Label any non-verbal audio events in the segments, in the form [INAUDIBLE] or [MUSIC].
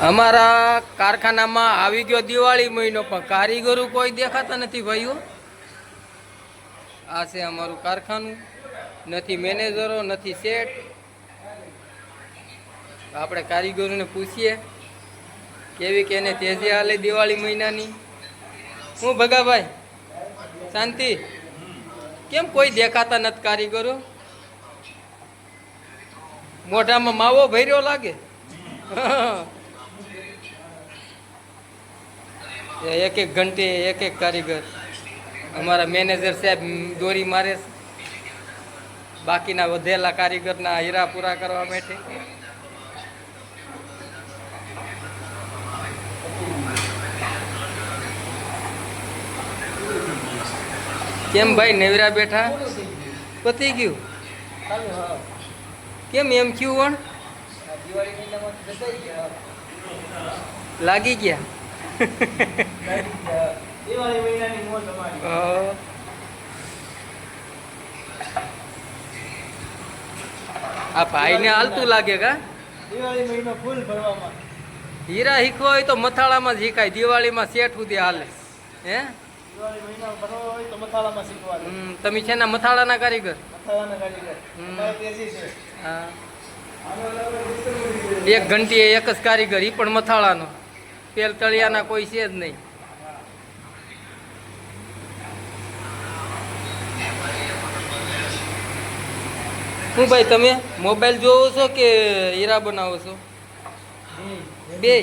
અમારા કારખાનામાં આવી ગયો દિવાળી મહિનો, પણ કારીગરો કોઈ દેખાતા નથી ભાઈઓ. આ છે અમારું કારખાનું. નથી મેનેજરો, નથી સેટ આપણે કારીગરોને પૂછીએ, કેવી કે એને તેજી હાલે દિવાળી મહિનાની. હું ભગાભાઈ, શાંતિ? કેમ કોઈ દેખાતા નથી કારીગરો? મોઢામાં માવો ભર્યો લાગે. [LAUGHS] એક એક ઘંટે, એક એક કારીગર. અમારા મેનેજર સાહેબ દોરી મારે બાકીના વધેલા કારીગરના હીરા પૂરા કરવા માટે કેમ ભાઈ નેવરા બેઠા? પતી ગયું. કેમ એમ ક્યું વણ? લાગી ગયા. આ ભાઈને હાલતું લાગે કા? દિવાળી મહિનો ફૂલ ભરવામાં. હીરા શીખવા હોય તો મથાળામાં જ શીખાય. દિવાળીમાં શેઠ સુધી હાલે. હે? તમે છે ને મથાળાના કારીગર? એક ઘંટી એક જ કારીગર એ પણ મથાળાનો. તેલ તળિયાના કોઈ છે જ નહીં. શું ભાઈ, તમે મોબાઈલ જોવો છો કે હીરા બનાવો છો? બે.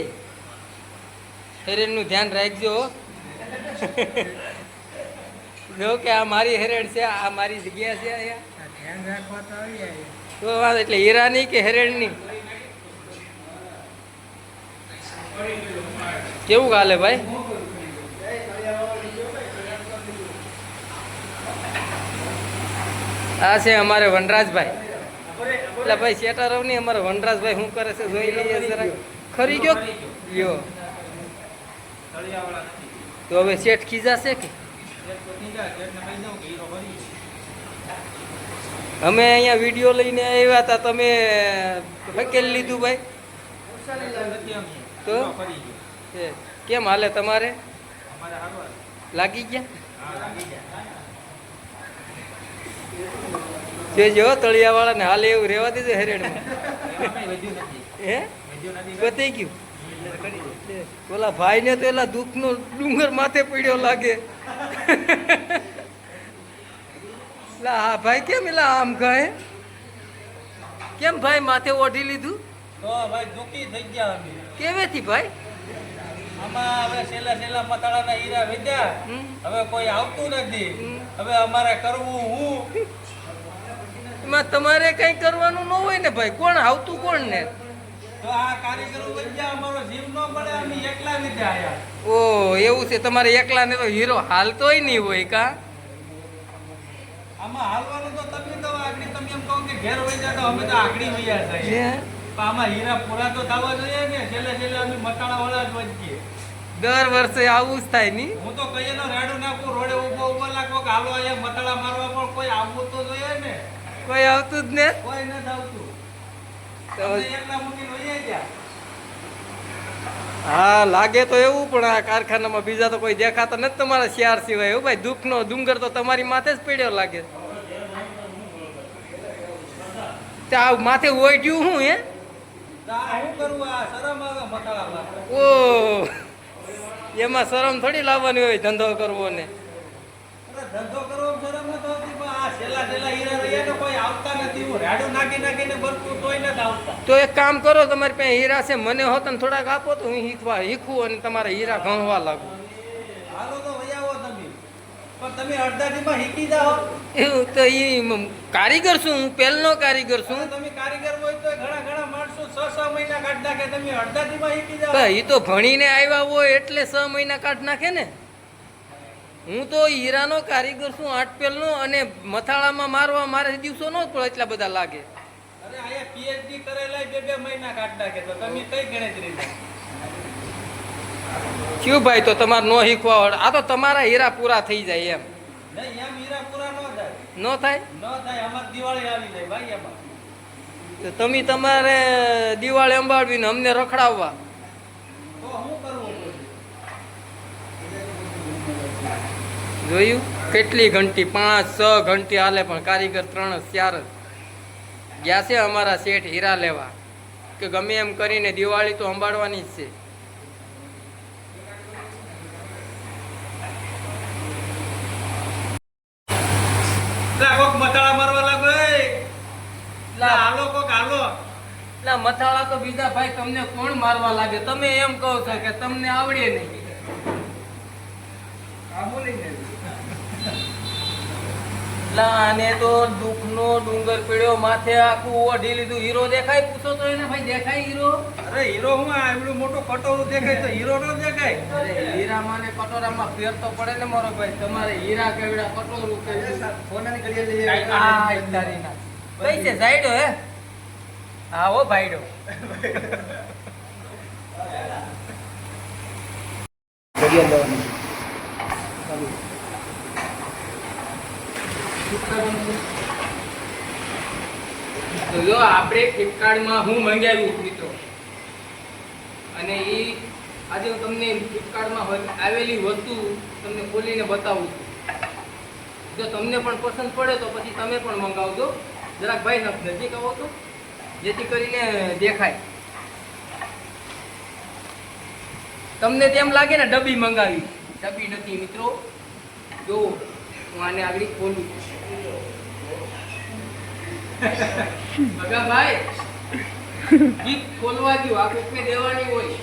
હેરેનનું ધ્યાન રાખજો. જો કે આ મારી હેરેન છે, આ મારી જગ્યા છે તો વાત એટલે હીરાની કે હેરેનની? કેવું ગાલે ભાઈ? આ છે અમારે વનરાજભાઈ. એટલે ભાઈ શેટારવની અમારે વનરાજભાઈ શું કરે છે જોઈ લઈએ જરા ખરી ગયો? લ્યો તો હવે શેઠ ખીજાશે કે? અમે અહીંયા વીડિયો લઈને આવ્યા હતા તમે ફકેલ લીધું ભાઈ. તો? કેમ હાલે તમારે? લાગી ગયા? જો તળિયા વાળાને હાલે એવું રહેવા દેજો હેરેડમાં. હે? પતી ગયું. ઓલા ભાઈ ને તો એલા દુઃખનો ડુંગર માથે પડ્યો લાગે. હા ભાઈ કેમ એલા આમ કહે કેમ ભાઈ માથે ઓઢી લીધું? તો ભાઈ દુઃખી થઈ ગયા કેવેથી ભાઈ? આમાં હવે છેલ્લા છેલ્લા મસાલાના હીરા વેચ્યા? હવે કોઈ આવતું નથી. હવે અમારે કરવું હું? એમાં તમારે કઈ કરવાનું ન હોય ને ભાઈ. કોણ આવતું કોણ ને? તો આ કારીગરો વેચ્યા અમારો જીવ ન પડે અમે એકલા નથી આયા. ઓ એવું છે. તમારે એકલા ને તો હીરો હાલતોય નહીં હોય કા? આમાં હાલવાનું તો તમે તો આગળ. તમે એમ કહો કે ઘેર વહી જાય તો અમે તો આગળ વહ્યા હે? આમાં હીરા પૂરા તો થવા જોઈએ ને છેલ્લે છેલ્લે અમે વાળા જ વચ્ચીએ દર વર્ષે આવું જ થાયની? હું તો કહીએ તો રેડું નાખું રોડે ઊભો ઊભો નાખો કે હાલો અહીંયા મટાડા મારવા પણ કોઈ આવવું તો જોઈએ ને. કોઈ આવતું જ ને? કોઈ નથી આવતું. એકલા મૂકીને વહી ગયા. હા લાગે તો એવું પણ આ કારખાનામાં બીજા તો કોઈ દેખાતા નથી તમારા શિયાર સિવાય. એવું ભાઈ દુઃખનો ડુંગર તો તમારી માથે જ પડ્યો લાગે. તે આ માથે ઓઢ્યું હું હે? ઓ એમાં શરમ થોડી લાવવાની હોય ધંધો કરવો ને. ધંધો કરવો શરમ નથી આવતી પણ આ છેલ્લા છેલ્લા હીરા રહ્યા ને કોઈ આવતા નથી. હું રેડું નાખી નાખીને ભરતું તોય નથી આવતા. તો એક કામ કરો તમારી પાસે હીરા છે મને હોત ને થોડાક આપો તો હું શીખવા શીખવું અને તમારા હીરા ઘણવા લાગુ. હાલો તો તમે. પણ તમે અડધાટીમાં શીખી જાઓ. એવું તો એ કારીગર છું હું પહેલનો કારીગર છું. તમે કારીગર હોય તો ઘણા ઘણા મહિના કાઢ નાખે તમે અડધાટીમાં શીખી જાઓ. એ તો ભણીને આવ્યા હોય એટલે છ મહિના કાઢ નાખે ને. હું તો હીરાનો કારીગર છું આઠ પેલનો અને મથાળામાં મારવા મારે દિવસો ન પડે એટલા બધા લાગે. અરે અહીંયા પીએચડી કરેલા બે બે મહિના કાઢ નાખે તો તમે કઈ ગણતરી લો? કયું ભાઈ તો તમારે નો શીખવા આ તો તમારા હીરા પૂરા થઈ જાય એમ. નહીં એમ હીરા પૂરા ન થાય. ન થાય? ન થાય અમારે દિવાળી આવી જાય ભાઈ એમાં. તો તમે તમારે દિવાળી અંબાડવી અમને રખડાવવા. જોયું? કેટલી ઘંટી? પાંચ, છ ઘંટી હાલે પણ કારીગર ત્રણ ચાર જ. ગયા છે અમારા શેઠ હીરા લેવા. કે ગમે એમ કરીને દિવાળી તો અંબાડવાની જ છે. લા મથાળા તો બીજા ભાઈ તમને કોણ મારવા લાગે? તમે એમ કહો છો કે તમને આવડે નહીં. લા તો દુઃખનો ડુંગર પીડ્યો માથે આખું ઓઢી લીધું. હીરો દેખાય? પૂછો તો એને ભાઈ દેખાય હીરો? અરે હીરો હું આ મોટો કટોરો દેખાય તો હીરો નો દેખાય? અરે હીરામાં ને કટોરામાં ફેર તો પડે ને મારો ભાઈ. તમારે હીરા કેવડા કટોરું કેવડું આ ના. છે સાઈડો હે? હો ભાઈડો. જો આપણે ફ્લિપકાર્ટમાં હું મંગાવ્યું મિત્રો. અને એ આજે હું તમને ફ્લિપકાર્ટમાં માં આવેલી વસ્તુ તમને ખોલીને બતાવું છું. જો તમને પણ પસંદ પડે તો પછી તમે પણ મંગાવજો. જરાક ભાઈ, નજીક આવો તો. જેથી કરીને દેખાય. તમને તેમ લાગે ને ડબ્બી મંગાવી. ડબ્બી નથી, મિત્રો. જો હું આને આગળ ખોલું. ભાઈ ગીત ખોલવા દો દેવાની હોય.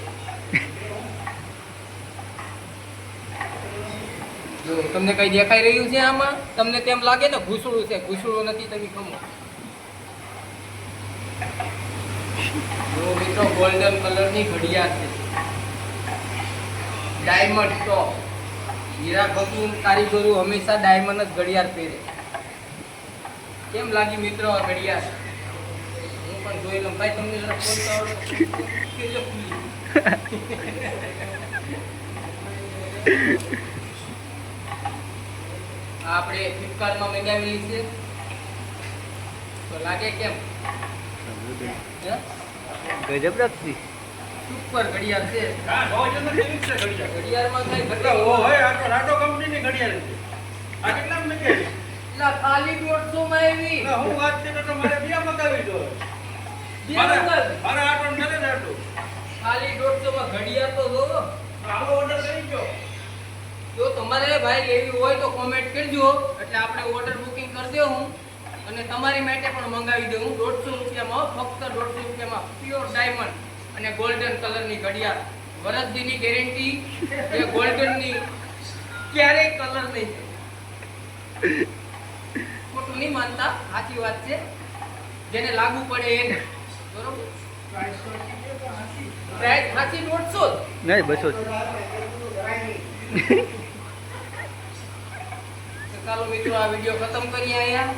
તમને કઈ દેખાઈ રહ્યું છે આમાં? તમને તેમ લાગે ને ઘૂસડું છે. ઘૂસડું નથી, તમે ખમો જો મિત્રો ગોલ્ડન કલરની ઘડિયાળ છે. ડાયમંડ ટોપ હીરા ભગવાન કારીગરો હંમેશા ડાયમંડ જ ઘડિયાળ પહેરે. કેમ લાગી મિત્રો આ ઘડિયાળ? હું પણ જોઈ લઉં. ભાઈ તમને જરા ફોન કરો. આપણે ફ્લિપકાર્ટમાં મંગાવેલી છે. તો લાગે કેમ? હે? ગજબ સુપર ઘડિયાળ છે. હા જોજો કેવી છે ઘડિયાળ? ઘડિયાળમાં કઈ ઘટે ઓ હોય? આ તો રાટો કંપનીની ઘડિયાળ છે. આ કેટલામાં નીકળી એટલે ખાલી દોઢસો માં આવી. ના, હું વાત કરી તો મારે બે મગાવી દો બે મારે આટો મળે ને ખાલી દોઢસો માં ઘડિયાળ તો આવો ઓર્ડર કરી દો જો તમારે ભાઈ લેવી હોય તો કોમેન્ટ કરજો. એટલે આપણે ઓર્ડર બુકિંગ કરી દઉં હું. અને તમારી માટે પણ મંગાવી દઉં હું. દોઢસો રૂપિયામાં ફક્ત દોઢસો રૂપિયામાં પ્યોર ડાયમંડ અને ગોલ્ડન કલરની ઘડિયાળ. વરસદીની ગેરંટી એ ગોલ્ડનની ક્યારેય કલર નહીં ખોટું નહીં માનતા સાચી વાત છે. જેને લાગુ પડે એને. બરોબર? પ્રાઇસ સાચી દોઢસો નહીં બસો ચાલો મિત્રો આ વીડિયો ખતમ કરીએ અહીંયા.